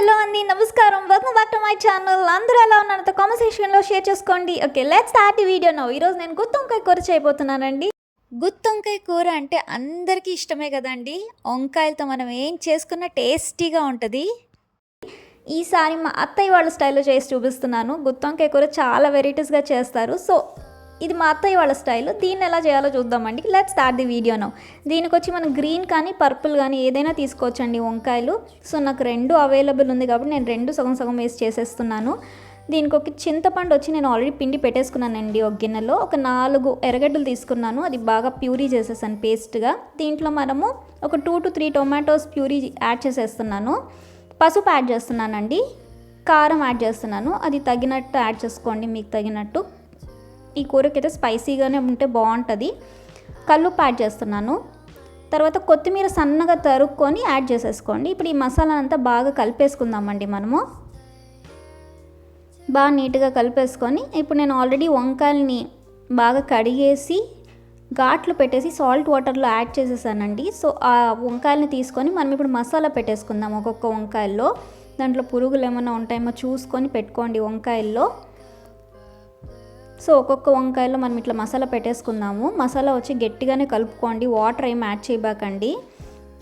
Hello అండి నమస్కారం. Welcome back to my channel అందరూ ఎలా ఉన్నారో? కామెంట్ సెక్షన్లో షేర్ చేసుకోండి. ఓకే లెట్స్ స్టార్ట్ ఈ వీడియో నో ఈరోజు నేను గుత్తొంకాయ కూర చేయబోతున్నానండి. గుత్తొంకాయ కూర అంటే అందరికీ ఇష్టమే కదండి. వంకాయలతో మనం ఏం చేసుకున్న టేస్టీగా ఉంటుంది. ఈసారి మా అత్తయ్య వాళ్ళ స్టైల్లో చేసి చూపిస్తున్నాను. గుత్తొంకాయ కూర చాలా వెరైటీస్గా చేస్తారు. సో ఇది మా అత్తయ్య వాళ్ళ స్టైల్. దీన్ని ఎలా చేయాలో చూద్దామండి let start the video now దీనికి వచ్చి మనం గ్రీన్ కానీ పర్పుల్ కానీ ఏదైనా తీసుకోవచ్చండి. వంకాయలు. సో నాకు రెండు అవైలబుల్ ఉంది కాబట్టి నేను రెండు సగం సగం వేసి చేసేస్తున్నాను. దీనికి ఒక చింతపండు వచ్చి నేను ఆల్రెడీ పిండి పెట్టేసుకున్నానండి ఒక గిన్నెలో. ఒక నాలుగు ఎర్రగడ్డలు తీసుకున్నాను. అది బాగా ప్యూరీ చేసేసాను పేస్ట్గా దీంట్లో మనము ఒక two to three tomatoes puree add చేసేస్తున్నాను. పసుపు యాడ్ చేస్తున్నానండి. కారం యాడ్ చేస్తున్నాను. అది తగినట్టు యాడ్ చేసుకోండి. మీకు తగినట్టు. ఈ కూరకి అయితే స్పైసీగానే ఉంటే బాగుంటుంది. కల్లుప్పు యాడ్ చేస్తున్నాను. తర్వాత కొత్తిమీర సన్నగా తరుక్కొని యాడ్ చేసేసుకోండి. ఇప్పుడు ఈ మసాలా అంతా బాగా కలిపేసుకుందామండి మనము. బాగా నీట్గా కలిపేసుకొని ఇప్పుడు నేను ఆల్రెడీ వంకాయలని బాగా కడిగేసి ఘాట్లు పెట్టేసి సాల్ట్ వాటర్లో యాడ్ చేసేసానండి. సో ఆ వంకాయలని తీసుకొని మనం ఇప్పుడు మసాలా పెట్టేసుకుందాం ఒక్కొక్క వంకాయల్లో. దాంట్లో పురుగులు ఏమైనా ఉంటాయేమో చూసుకొని పెట్టుకోండి వంకాయల్లో. సో ఒక్కొక్క వంకాయలో మనం ఇట్లా మసాలా పెట్టేసుకుందాము. మసాలా వచ్చి గట్టిగానే కలుపుకోండి. వాటర్ ఏం యాడ్ చేయబాకండి.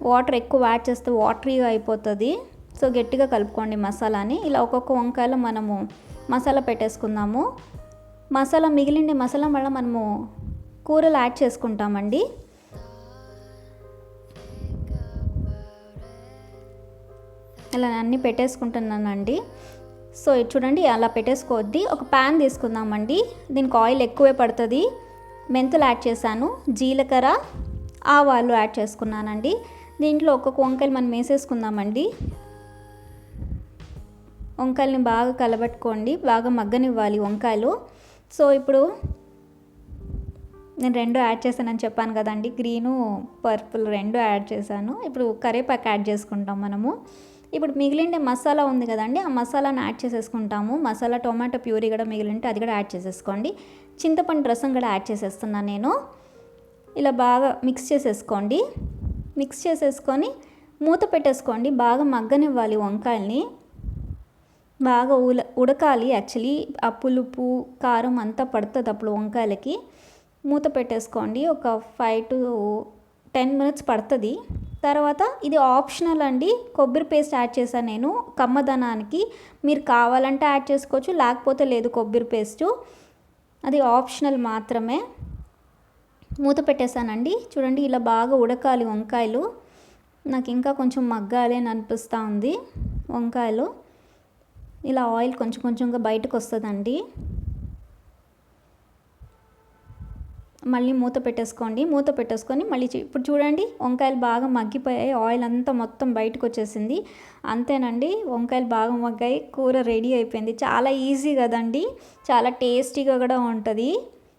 వాటర్ ఎక్కువ యాడ్ చేస్తే వాటరీగా అయిపోతుంది. సో గట్టిగా కలుపుకోండి మసాలాని. ఇలా ఒక్కొక్క వంకాయలో మనము మసాలా పెట్టేసుకుందాము. మసాలా మిగిలిండే మసాలా వల్ల మనము కూరలు యాడ్ చేసుకుంటామండి. ఇలా అన్నీ పెట్టేసుకుంటున్నానండి. సో ఇది చూడండి అలా పెట్టేసుకోవద్ది. ఒక ప్యాన్ తీసుకుందామండి. దీనికి ఆయిల్ ఎక్కువే పడుతుంది. మెంతులు యాడ్ చేశాను. జీలకర్ర ఆవాలు యాడ్ చేసుకున్నానండి. దీంట్లో ఒక్కొక్క వంకాయలు మనం వేసేసుకుందామండి. వంకాయలని బాగా కలబెట్టుకోండి. బాగా మగ్గనివ్వాలి వంకాయలు. సో ఇప్పుడు నేను రెండు యాడ్ చేశానని చెప్పాను కదండి. గ్రీను పర్పుల్ రెండు యాడ్ చేశాను. ఇప్పుడు కరేపాకు యాడ్ చేసుకుంటాం మనము. ఇప్పుడు మిగిలిండే మసాలా ఉంది కదండి ఆ మసాలాను యాడ్ చేసేసుకుంటాము. మసాలా టొమాటో ప్యూరీ కూడా మిగిలింటే అది కూడా యాడ్ చేసేసుకోండి. చింతపండు రసం కూడా యాడ్ చేసేస్తున్నాను నేను. ఇలా బాగా మిక్స్ చేసేసుకోండి. మిక్స్ చేసేసుకొని మూత పెట్టేసుకోండి. బాగా మగ్గనివ్వాలి వంకాయల్ని. బాగా ఉల ఉడకాలి యాక్చువల్లీ. ఆ పులుపు కారం అంతా పడుతుంది అప్పుడు వంకాయలకి. మూత పెట్టేసుకోండి. ఒక ఫైవ్ టు టెన్ మినిట్స్ పడుతుంది. తర్వాత ఇది ఆప్షనల్ అండి. కొబ్బరి పేస్ట్ యాడ్ చేశాను నేను కమ్మదనానికి. మీరు కావాలంటే యాడ్ చేసుకోవచ్చు లేకపోతే లేదు కొబ్బరి పేస్టు అది ఆప్షనల్ మాత్రమే. మూత పెట్టేశానండి. చూడండి ఇలా బాగా ఉడకాలి వంకాయలు. నాకు ఇంకా కొంచెం మగ్గాలి అని అనిపిస్తూ ఉంది వంకాయలు. ఇలా ఆయిల్ కొంచెం కొంచెంగా బయటకు వస్తుందండి. మళ్ళీ మూత పెట్టేసుకోండి. మూత పెట్టేసుకొని మళ్ళీ ఇప్పుడు చూడండి వంకాయలు బాగా మగ్గిపోయాయి. ఆయిల్ అంతా మొత్తం బయటకు వచ్చేసింది. అంతేనండి వంకాయలు బాగా మగ్గాయి. కూర రెడీ అయిపోయింది. చాలా ఈజీ కదండి. చాలా టేస్టీగా కూడా ఉంటుంది.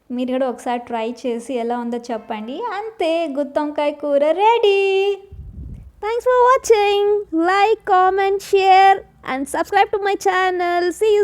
మీరు కూడా ఒకసారి ట్రై చేసి ఎలా ఉందో చెప్పండి. అంతే గుత్తొంకాయ కూర ready. Thanks for watching like comment share and subscribe to my channel see you